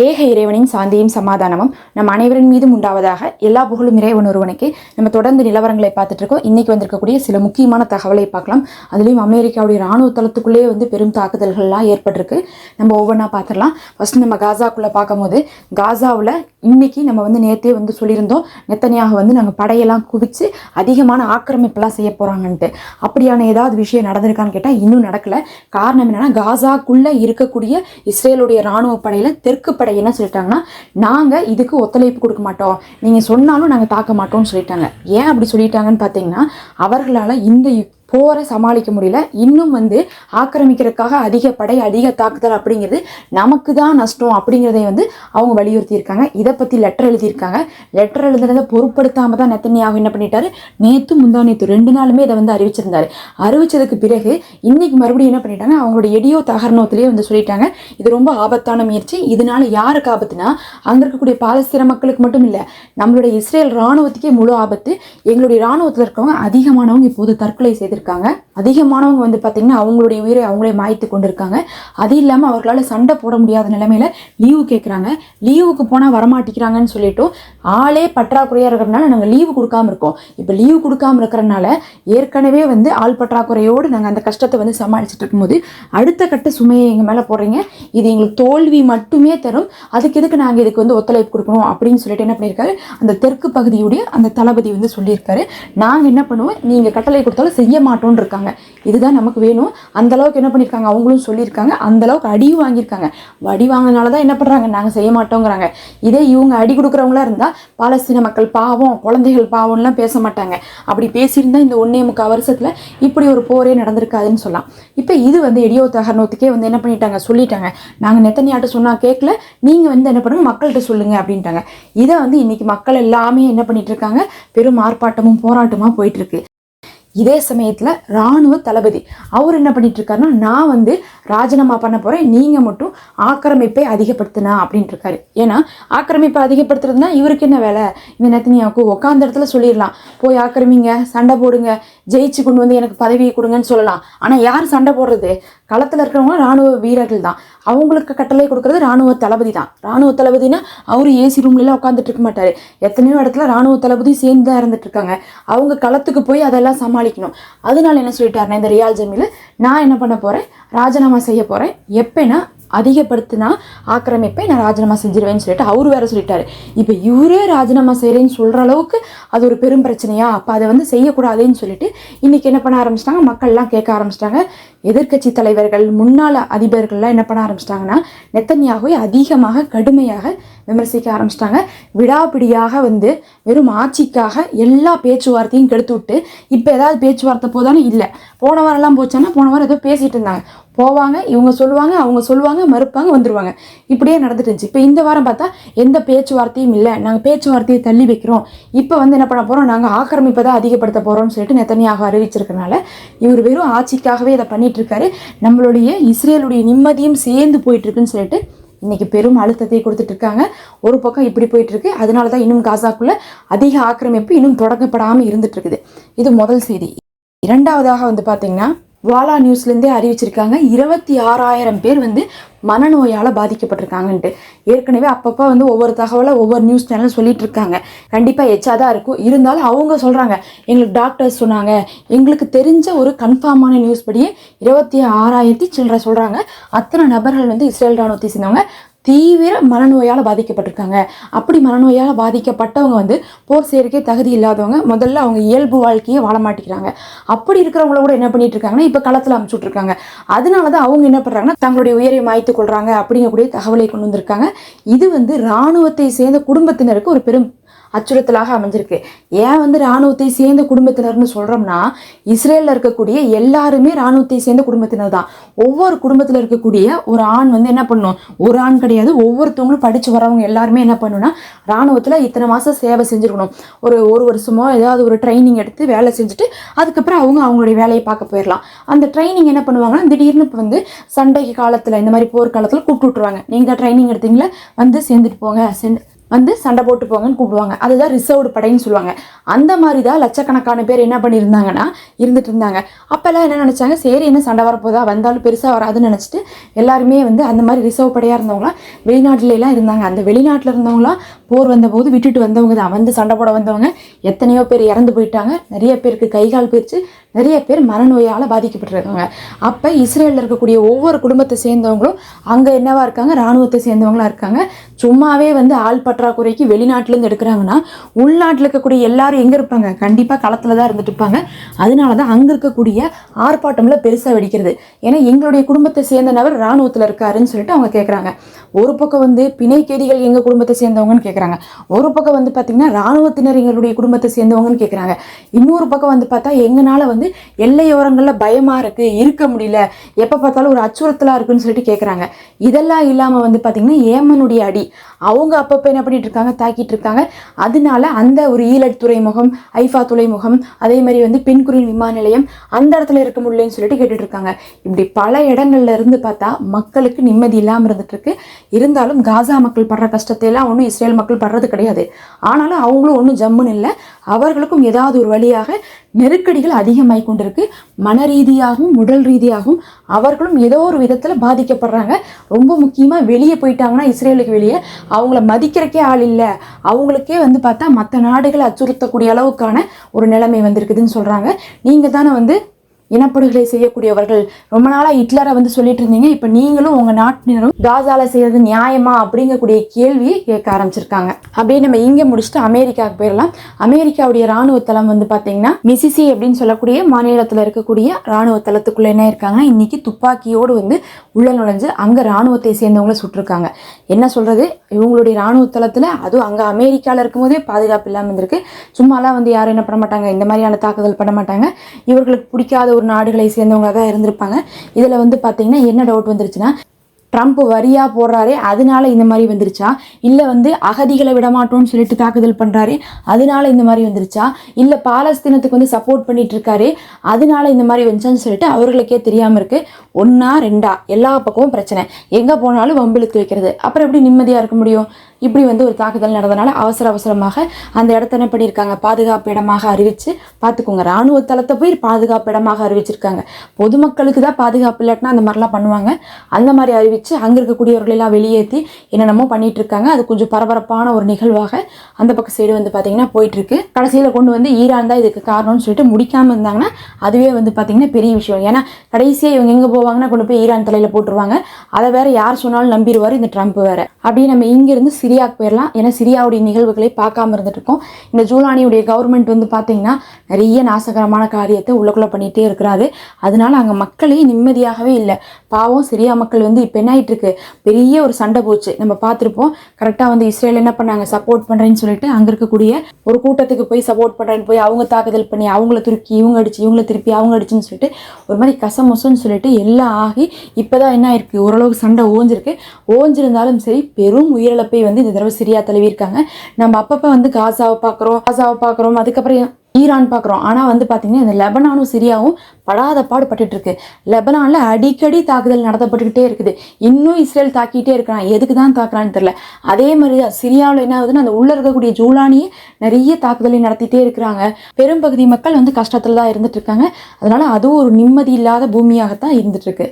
ஏக இறைவனின் சாந்தியும் சமாதானமும் நம் அனைவரின் மீதும் உண்டாவதாக எல்லா புகழும் இறைவன் ஒருவனுக்கு நம்ம தொடர்ந்து நிலவரங்களை பார்த்துட்டு இருக்கோம். இன்னைக்கு வந்திருக்கக்கூடிய சில முக்கியமான தகவலை பார்க்கலாம். அதுலேயும் அமெரிக்காவுடைய ராணுவ தளத்துக்குள்ளேயே வந்து பெரும் தாக்குதல்கள்லாம் ஏற்பட்டிருக்கு. நம்ம ஒவ்வொன்றா பார்த்துடலாம். ஃபர்ஸ்ட் நம்ம காசாக்குள்ளே பார்க்கும்போது காசாவில் இன்னைக்கு நம்ம வந்து நேற்றே வந்து சொல்லியிருந்தோம். நெத்தனியாக வந்து நாங்கள் படையெல்லாம் குவித்து அதிகமான ஆக்கிரமிப்பெல்லாம் செய்ய போகிறாங்கன்ட்டு அப்படியான ஏதாவது விஷயம் நடந்திருக்கான்னு கேட்டால் இன்னும் நடக்கலை. காரணம் என்னென்னா காசாக்குள்ளே இருக்கக்கூடிய இஸ்ரேலுடைய ராணுவ படையில் தெற்கு படை என்ன சொல்லிட்டாங்கன்னா நாங்கள் இதுக்கு ஒத்துழைப்பு கொடுக்க மாட்டோம். நீங்கள் சொன்னாலும் நாங்கள் தாக்க மாட்டோம்னு சொல்லிட்டாங்க. ஏன் அப்படி சொல்லிட்டாங்கன்னு பார்த்தீங்கன்னா அவர்களால் இந்த போரை சமாளிக்க முடியல. இன்னும் வந்து ஆக்கிரமிக்கிறதுக்காக அதிக படை அதிக தாக்குதல் அப்படிங்கிறது நமக்கு தான் நஷ்டம் அப்படிங்கிறதை வந்து அவங்க வலியுறுத்தியிருக்காங்க. இதை பற்றி லெட்டர் எழுதியிருக்காங்க. லெட்டர் எழுதுனதை பொருட்படுத்தாமல் தான் நெத்தனியாக என்ன பண்ணிட்டாரு? நேற்று முந்தா நேற்று ரெண்டு நாளுமே இதை வந்து அறிவிச்சிருந்தாரு. அறிவிச்சதுக்கு பிறகு இன்னைக்கு மறுபடியும் என்ன பண்ணிட்டாங்க? அவங்களோட எடியோ தகரணத்திலேயே வந்து சொல்லிட்டாங்க. இது ரொம்ப ஆபத்தான முயற்சி. இதனால யாருக்கு ஆபத்துனா அங்கே இருக்கக்கூடிய பாலஸ்தீன மக்களுக்கு மட்டும் இல்லை நம்மளுடைய இஸ்ரேல் ராணுவத்துக்கே முழு ஆபத்து. எங்களுடைய ராணுவத்தில் இருக்கவங்க அதிகமானவங்க இப்போது தற்கொலை செய்து செய்திருக்காங்க அதிகமானவங்க வந்து பார்த்திங்கன்னா அவங்களுடைய உயிரை அவங்களே மாய்த்து கொண்டிருக்காங்க. அது இல்லாமல் அவர்களால் சண்டை போட முடியாத நிலைமையில லீவு கேட்குறாங்க லீவுக்கு போனால் வரமாட்டிக்கிறாங்கன்னு சொல்லிட்டு ஆளே பற்றாக்குறையாக இருக்கிறதுனால நாங்கள் லீவு கொடுக்காம இருக்கோம். இப்போ லீவு கொடுக்காம இருக்கிறனால ஏற்கனவே வந்து ஆள் பற்றாக்குறையோடு நாங்கள் அந்த கஷ்டத்தை வந்து சமாளிச்சுட்டு இருக்கும்போது அடுத்த கட்ட சுமையை எங்கள் மேலே போடுறீங்க. இது எங்களுக்கு தோல்வி மட்டுமே தரும். அதுக்கு எதுக்கு நாங்கள் இதுக்கு வந்து ஒத்துழைப்பு கொடுக்கணும் அப்படின்னு சொல்லிட்டு என்ன பண்ணியிருக்காரு அந்த தெற்கு பகுதியுடைய அந்த தளபதி வந்து சொல்லியிருக்காரு. நாங்கள் என்ன பண்ணுவோம்? நீங்கள் கட்டளை கொடுத்தாலும் செய்ய மாட்டோன்னு இருக்காங்க இதுதான் நமக்கு வேணும். அந்த அளவுக்கு என்ன பண்ணியிருக்காங்க அவங்களும் சொல்லியிருக்காங்க. அந்த அளவுக்கு அடியும் வாங்கியிருக்காங்க. அடி வாங்கினால தான் என்ன பண்ணுறாங்க நாங்கள் செய்ய மாட்டோங்கிறாங்க. இதே இவங்க அடி கொடுக்குறவங்களா இருந்தால் பாலஸ்தீன மக்கள் பாவம் குழந்தைகள் பாவம்லாம் பேச மாட்டாங்க. அப்படி பேசியிருந்தால் இந்த ஒன்றே முக்கால் வருஷத்தில் இப்படி ஒரு போரே நடந்திருக்காதுன்னு சொல்லலாம். இப்போ இது வந்து எடியோ தகர்ணத்துக்கே வந்து என்ன பண்ணிட்டாங்க? சொல்லிட்டாங்க. நாங்கள் நெத்தனியாட்ட சொன்னால் கேட்கல நீங்கள் வந்து என்ன பண்ணுங்க? மக்கள்கிட்ட சொல்லுங்க அப்படின்ட்டாங்க. இதை வந்து இன்னைக்கு மக்கள் எல்லாமே என்ன பண்ணிட்டு இருக்காங்க? பெரும் ஆர்ப்பாட்டமும் போராட்டமாக போயிட்டு இருக்கு. இதே சமயத்தில் ராணுவ தளபதி. அவர் என்ன பண்ணிட்டு இருக்காருன்னா நான் வந்து ராஜினாமா பண்ண போகிறேன் நீங்கள் மட்டும் ஆக்கிரமிப்பை அதிகப்படுத்தினா அப்படின்ட்டு இருக்காரு ஏன்னா ஆக்கிரமிப்பை அதிகப்படுத்துறதுனா இவருக்கு என்ன வேலை? இந்த நெத்தனியாவுக்கு உட்காந்த இடத்துல சொல்லிடலாம். போய் ஆக்கிரமிங்க சண்டை போடுங்க ஜெயிச்சு கொண்டு வந்து எனக்கு பதவியை கொடுங்கன்னு சொல்லலாம். ஆனால் யார் சண்டை போடுறது? களத்தில் இருக்கிறவங்க ராணுவ வீரர்கள் தான். அவங்களுக்கு கட்டளை கொடுக்கறது ராணுவ தளபதி தான். ராணுவ தளபதினா அவர் ஏசி ரூம்லாம் உட்காந்துட்டு இருக்க மாட்டார். எத்தனையோ இடத்துல ராணுவ தளபதி சேர்ந்து தான் இருந்துட்டு இருக்காங்க. அவங்க களத்துக்கு போய் அதெல்லாம் சமாளிக்கணும். அதனால என்ன சொல்லிட்டாருன்னா இந்த ரியால் ஜமீல் நான் என்ன பண்ண போகிறேன் ராஜினாமா செய்ய போகிறேன் எப்போனா அதிகப்படுத்தினா ஆக்கிரமிப்பை நான் ராஜினாமா செஞ்சிருவேன்னு சொல்லிட்டு அவர் வேற சொல்லிட்டாரு. இப்போ இவரே ராஜினாமா செய்கிறேன்னு சொல்கிற அளவுக்கு அது ஒரு பெரும் பிரச்சனையா? அப்போ அதை வந்து செய்யக்கூடாதுன்னு சொல்லிட்டு இன்றைக்கி என்ன பண்ண ஆரம்பிச்சிட்டாங்க? மக்கள்லாம் கேட்க ஆரம்பிச்சிட்டாங்க. எதிர்க்கட்சி தலைவர்கள் முன்னாள் அதிபர்கள்லாம் என்ன பண்ண ஆரம்பிச்சிட்டாங்கன்னா நெத்தன்யாகவே அதிகமாக கடுமையாக விமர்சிக்க ஆரம்பிச்சிட்டாங்க. விடாபிடியாக வந்து வெறும் ஆட்சிக்காக எல்லா பேச்சுவார்த்தையும் கெடுத்து விட்டு இப்போ ஏதாவது பேச்சுவார்த்தை போதானே இல்லை. போன வாரம்லாம் போச்சான்னா போன வாரம் ஏதோ பேசிகிட்டு இருந்தாங்க. போவாங்க இவங்க சொல்லுவாங்க அவங்க சொல்லுவாங்க மறுப்பாங்க வந்துடுவாங்க இப்படியே நடந்துட்டு இருந்துச்சு. இப்போ இந்த வாரம் பார்த்தா எந்த பேச்சுவார்த்தையும் இல்லை. நாங்கள் பேச்சுவார்த்தையை தள்ளி வைக்கிறோம். இப்போ வந்து என்ன பண்ண போகிறோம் நாங்கள் ஆக்கிரமிப்பை தான் அதிகப்படுத்த போகிறோம்னு சொல்லிட்டு நெத்தனியாக அறிவிச்சிருக்கனால இவர் வெறும் ஆட்சிக்காகவே இதை பண்ணிகிட்ருக்காரு நம்மளுடைய இஸ்ரேலுடைய நிம்மதியும் சேர்ந்து போயிட்டுருக்குன்னு சொல்லிட்டு இன்றைக்கி பெரும் அழுத்தத்தை கொடுத்துட்டு இருக்காங்க ஒரு பக்கம் இப்படி போயிட்டுருக்கு. அதனால தான் இன்னும் காசாக்குள்ளே அதிக ஆக்கிரமிப்பு இன்னும் தொடங்கப்படாமல் இருந்துகிட்ருக்குது இது முதல் செய்தி. இரண்டாவதாக வந்து பார்த்திங்கன்னா வாலா நியூஸ்லேருந்தே அறிவிச்சிருக்காங்க. இருபத்தி ஆறாயிரம் பேர் வந்து மனநோயால் பாதிக்கப்பட்டிருக்காங்கன்ட்டு. ஏற்கனவே அப்பப்போ வந்து ஒவ்வொரு தகவலை ஒவ்வொரு நியூஸ் சேனல் சொல்லிட்டு இருக்காங்க கண்டிப்பாக எச்சா தான் இருக்கும். இருந்தாலும் அவங்க சொல்கிறாங்க எங்களுக்கு டாக்டர்ஸ் சொன்னாங்க. எங்களுக்கு தெரிஞ்ச ஒரு கன்ஃபார்மான நியூஸ் படியே இருபத்தி ஆறாயிரத்தி சில்லற சொல்கிறாங்க அத்தனை நபர்கள் வந்து இஸ்ரேல் ராணுவத்தை சேர்ந்தவங்க. தீவிர மனநோயால் பாதிக்கப்பட்டிருக்காங்க. அப்படி மனநோயால் பாதிக்கப்பட்டவங்க வந்து போர் செய்யறதுக்கே தகுதி இல்லாதவங்க முதல்ல அவங்க இயல்பு வாழ்க்கையை வாழ மாட்டேங்கிறாங்க. அப்படி இருக்கிறவங்கள கூட என்ன பண்ணிட்டு இருக்காங்கன்னா இப்போ களத்தில் அமுச்சுட்ருக்காங்க அதனால தான் அவங்க என்ன பண்ணுறாங்கன்னா தங்களுடைய உயிரை மாய்த்து கொள்கிறாங்க அப்படிங்கக்கூடிய தகவலை கொண்டு வந்திருக்காங்க. இது வந்து இராணுவத்தை சேர்ந்த குடும்பத்தினருக்கு ஒரு பெரும் அச்சுறுத்தலாக அமைஞ்சிருக்கு. ஏன் வந்து இராணுவத்தை சேர்ந்த குடும்பத்தினர்னு சொல்கிறோம்னா இஸ்ரேலில் இருக்கக்கூடிய எல்லாருமே இராணுவத்தை சேர்ந்த குடும்பத்தினர் தான். ஒவ்வொரு குடும்பத்தில் இருக்கக்கூடிய ஒரு ஆண் வந்து என்ன பண்ணும்? ஒரு ஆண் கிடையாது ஒவ்வொருத்தவங்களும் படித்து வரவங்க எல்லாருமே என்ன பண்ணுன்னா இராணுவத்தில் இத்தனை மாதம் சேவை செஞ்சுருக்கணும். ஒரு ஒரு வருஷமோ ஏதாவது ஒரு ட்ரைனிங் எடுத்து வேலை செஞ்சுட்டு அதுக்கப்புறம் அவங்க அவங்களுடைய வேலையை பார்க்க போயிடலாம் அந்த ட்ரைனிங் என்ன பண்ணுவாங்கன்னா திடீர்னு இப்போ வந்து சண்டை காலத்தில் இந்த மாதிரி போர் காலத்தில் கூப்பிட்டு விட்ருவாங்க நீங்கள் ட்ரைனிங் எடுத்தீங்களா? வந்து சேர்ந்துட்டு போங்க. சென்று வந்து சண்டை போட்டு போங்கன்னு கூப்பிடுவாங்க. அதுதான் ரிசர்வ்டு படைன்னு சொல்லுவாங்க. அந்த மாதிரி தான் லட்சக்கணக்கான பேர் என்ன பண்ணியிருந்தாங்கன்னா இருந்துட்டு இருந்தாங்க. அப்போல்லாம் என்ன நினச்சாங்க? சரி என்ன சண்டை வரப்போதா? வந்தாலும் பெருசாக வராதுன்னு நினச்சிட்டு எல்லாருமே வந்து அந்த மாதிரி ரிசர்வ் படையாக இருந்தவங்களாம் வெளிநாட்டிலலாம் இருந்தாங்க. அந்த வெளிநாட்டில் இருந்தவங்களாம் போர் வந்தபோது விட்டுட்டு வந்தவங்க தான். வந்து சண்டை போட வந்தவங்க எத்தனையோ பேர் இறந்து போயிட்டாங்க. நிறைய பேருக்கு கை கால் போயிடுச்சு நிறைய பேர் மனநோயால் பாதிக்கப்பட்டிருக்காங்க. அப்போ இஸ்ரேலில் இருக்கக்கூடிய ஒவ்வொரு குடும்பத்தை சேர்ந்தவங்களும் அங்கே என்னவா இருக்காங்க? இராணுவத்தை சேர்ந்தவங்களா இருக்காங்க. சும்மாவே வந்து ஆள் பற்றாக்குறைக்கு வெளிநாட்டிலேருந்து எடுக்கிறாங்கன்னா உள்நாட்டில் இருக்கக்கூடிய எல்லாரும் எங்கே இருப்பாங்க? கண்டிப்பாக களத்தில் தான் இருந்துட்டு இருப்பாங்க. அதனால தான் அங்கே இருக்கக்கூடிய ஆர்ப்பாட்டமில் பெருசாக வெடிக்கிறது. ஏன்னா எங்களுடைய குடும்பத்தை சேர்ந்த நபர் இராணுவத்தில் இருக்காருன்னு சொல்லிட்டு அவங்க கேட்குறாங்க ஒரு பக்கம் வந்து பிணை எங்கள் குடும்பத்தை சேர்ந்தவங்கன்னு கேட்குறாங்க ஒரு பக்கம் வந்து பார்த்திங்கன்னா இராணுவத்தினர் எங்களுடைய குடும்பத்தை சேர்ந்தவங்கன்னு கேட்குறாங்க இன்னொரு பக்கம் வந்து பார்த்தா எங்களால் வந்து எல்லையோரங்களில் பயமாக இருக்குது இருக்க முடியல. எப்போ பார்த்தாலும் ஒரு அச்சுறுத்தலாக இருக்குன்னு சொல்லிட்டு கேட்குறாங்க இதெல்லாம் இல்லாமல் வந்து பார்த்திங்கன்னா ஏமனுடைய அடி. அவங்க அப்பப்போ என்ன பண்ணிட்டு இருக்காங்க? தாக்கிட்டு இருக்காங்க. அதனால அந்த ஒரு ஈலட் துறைமுகம் ஐஃபா துறைமுகம் அதே மாதிரி வந்து பின்குறில் விமான நிலையம் அந்த இடத்துல இருக்க முடியலன்னு சொல்லிட்டு கேட்டுட்டு இருக்காங்க. இப்படி பல இடங்கள்ல இருந்து பார்த்தா மக்களுக்கு நிம்மதி இல்லாமல் இருந்துட்டு இருக்கு. இருந்தாலும் காசா மக்கள் படுற கஷ்டத்தை எல்லாம் ஒன்றும் இஸ்ரேல் மக்கள் படுறது கிடையாது. ஆனாலும் அவங்களும் ஒன்றும் ஜம்முன்னு இல்லை. அவர்களுக்கும் ஏதாவது ஒரு வழியாக நெருக்கடிகள் அதிகமாகி கொண்டிருக்கு. மன ரீதியாகவும் உடல் ரீதியாகவும் அவர்களும் ஏதோ ஒரு விதத்தில் பாதிக்கப்படுறாங்க. ரொம்ப முக்கியமாக வெளியே போயிட்டாங்கன்னா இஸ்ரேலுக்கு வெளியே அவங்கள மதிக்கிறக்கே ஆள் இல்லை. அவங்களுக்கே வந்து பார்த்தா மற்ற நாடுகளை அச்சுறுத்தக்கூடிய அளவுக்கான ஒரு நிலைமை வந்திருக்குதுன்னு சொல்கிறாங்க நீங்கள் தானே வந்து இனப்படுகொலை செய்யக்கூடியவர்கள். ரொம்ப நாளாக ஹிட்லரை வந்து சொல்லிட்டு இருந்தீங்க. இப்போ நீங்களும் உங்கள் நாட்டினரும் காசால செய்கிறது நியாயமா அப்படிங்கக்கூடிய கேள்வியை கேட்க ஆரம்பிச்சிருக்காங்க. அப்படியே நம்ம இங்கே முடிச்சுட்டு அமெரிக்காவுக்கு போயிடலாம். அமெரிக்காவுடைய ராணுவ தளம் வந்து பார்த்தீங்கன்னா மிசிசி அப்படின்னு சொல்லக்கூடிய மாநிலத்தில் இருக்கக்கூடிய ராணுவ தளத்துக்குள்ள என்ன இருக்காங்கன்னா இன்னைக்கு துப்பாக்கியோடு வந்து உள்ள நுழைஞ்சு அங்கே ராணுவத்தை சேர்ந்தவங்கள சுட்டிருக்காங்க. என்ன சொல்றது? இவங்களுடைய ராணுவ தளத்தில் அதுவும் அங்கே அமெரிக்காவில் இருக்கும்போதே பாதுகாப்பு இல்லாமல் இருந்திருக்கு. சும்மாலாம் வந்து யாரும் என்ன பண்ண மாட்டாங்க? இந்த மாதிரியான தாக்குதல் பண்ண மாட்டாங்க. இவர்களுக்கு பிடிக்காத ஒரு நாடுகளை சேர்ந்தவங்களாக தான் இருந்திருப்பாங்க. இதில் வந்து பார்த்தீங்கன்னா என்ன டவுட் வந்துருச்சுன்னா ட்ரம்ப் வரியாக போடுறாரே அதனால இந்த மாதிரி வந்துருச்சா? இல்லை வந்து அகதிகளை விடமாட்டோம்னு சொல்லிட்டு தாக்குதல் பண்ணுறாரு அதனால இந்த மாதிரி வந்துருச்சா? இல்லை பாலஸ்தீனத்துக்கு வந்து சப்போர்ட் பண்ணிட்டு இருக்காரு அதனால இந்த மாதிரி வந்துச்சான்னு சொல்லிட்டு அவர்களுக்கே தெரியாமல் இருக்கு. ஒன்றா ரெண்டா எல்லா பக்கமும் பிரச்சனை. எங்கே போனாலும் வம்பிழுத்து வைக்கிறது. அப்புறம் எப்படி நிம்மதியாக இருக்க முடியும்? இப்படி வந்து ஒரு தாக்குதல் நடந்தனால அவசர அவசரமாக அந்த இடத்த என்ன பண்ணியிருக்காங்க? பாதுகாப்பு இடமாக அறிவித்து பார்த்துக்கோங்க. ராணுவ தளத்தை போய் பாதுகாப்பு இடமாக அறிவிச்சிருக்காங்க. பொதுமக்களுக்கு தான் பாதுகாப்பு இல்லாட்டினா அந்த மாதிரிலாம் பண்ணுவாங்க. அந்த மாதிரி அறிவித்து அங்கே இருக்கக்கூடியவர்களெல்லாம் வெளியேற்றி என்னென்னமோ பண்ணிட்டு இருக்காங்க அது கொஞ்சம் பரபரப்பான ஒரு நிகழ்வாக அந்த பக்கம் சைடு வந்து பார்த்தீங்கன்னா போயிட்டுருக்கு. கடைசியில் கொண்டு வந்து ஈரான் தான் இதுக்கு காரணம்னு சொல்லிட்டு முடிக்காமல் இருந்தாங்கன்னா அதுவே வந்து பார்த்தீங்கன்னா பெரிய விஷயம். ஏன்னா கடைசியாக இவங்க எங்கே போவாங்கன்னா கொண்டு போய் ஈரான் தலையில் போட்டுருவாங்க. அதை வேற யார் சொன்னாலும் நம்பிடுவார். இந்த ட்ரம்ப் வேற. அப்படியே நம்ம இங்கிருந்து சிரியாவுக்கு போயிடலாம் ஏன்னா சிரியாவுடைய நிகழ்வுகளை பார்க்காம இருந்துட்டு இருக்கோம் இந்த ஜூலானியுடைய கவர்மெண்ட் வந்து பார்த்தீங்கன்னா நிறைய நாசகரமான காரியத்தை உள்ளுக்குள்ளே பண்ணிகிட்டே இருக்கிறாரு. அதனால அங்கே மக்களே நிம்மதியாகவே இல்லை. பாவம் சிரியா மக்கள் வந்து இப்போ என்ன ஆயிட்டு இருக்கு பெரிய ஒரு சண்டை போச்சு. நம்ம பார்த்துருப்போம் கரெக்டாக வந்து இஸ்ரேல் என்ன பண்ணாங்க? சப்போர்ட் பண்ணுறேன்னு சொல்லிட்டு அங்கே இருக்கக்கூடிய ஒரு கூட்டத்துக்கு போய் சப்போர்ட் பண்ணுறேன்னு போய் அவங்க தாக்குதல் பண்ணி அவங்கள துருக்கி இவங்க அடிச்சு இவங்கள திருப்பி அவங்க அடிச்சுன்னு சொல்லிட்டு ஒரு மாதிரி கசமொசன்னு சொல்லிட்டு எல்லாம் ஆகி இப்போ தான் என்ன ஆயிருக்கு? ஓரளவுக்கு சண்டை ஓஞ்சிருக்கு. ஓஞ்சிருந்தாலும் சரி பெரும் உயிரிழப்பை வந்து இந்த தடவை சிரியா தழுவியிருக்காங்க. நம்ம அப்பப்போ வந்து காசாவை பார்க்குறோம் காசாவை பார்க்குறோம் அதுக்கப்புறம் ஈரான் பார்க்குறோம். ஆனால் வந்து பார்த்தீங்கன்னா இந்த லெபனானும் சிரியாவும் படாத பாடுபட்டுட்டு இருக்கு லெபனானில் அடிக்கடி தாக்குதல் நடத்தப்பட்டுக்கிட்டே இருக்குது. இன்னும் இஸ்ரேல் தாக்கிட்டே இருக்கிறான். எதுக்கு தான் தாக்குறான்னு தெரில அதே மாதிரி தான் சிரியாவில் என்ன ஆகுதுன்னா அந்த உள்ளே இருக்கக்கூடிய ஜூலானியே நிறைய தாக்குதலை நடத்திட்டே இருக்கிறாங்க. பெரும்பகுதி மக்கள் வந்து கஷ்டத்தில் தான் இருந்துட்டு இருக்காங்க அதனால அதுவும் ஒரு நிம்மதி இல்லாத பூமியாகத்தான் இருந்துட்டு இருக்கு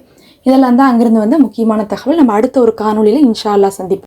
இதெல்லாம் தான் அங்கிருந்து வந்து முக்கியமான தகவல். நம்ம அடுத்த ஒரு காணொளியில் இன்ஷா அல்லாஹ் சந்திப்போம்.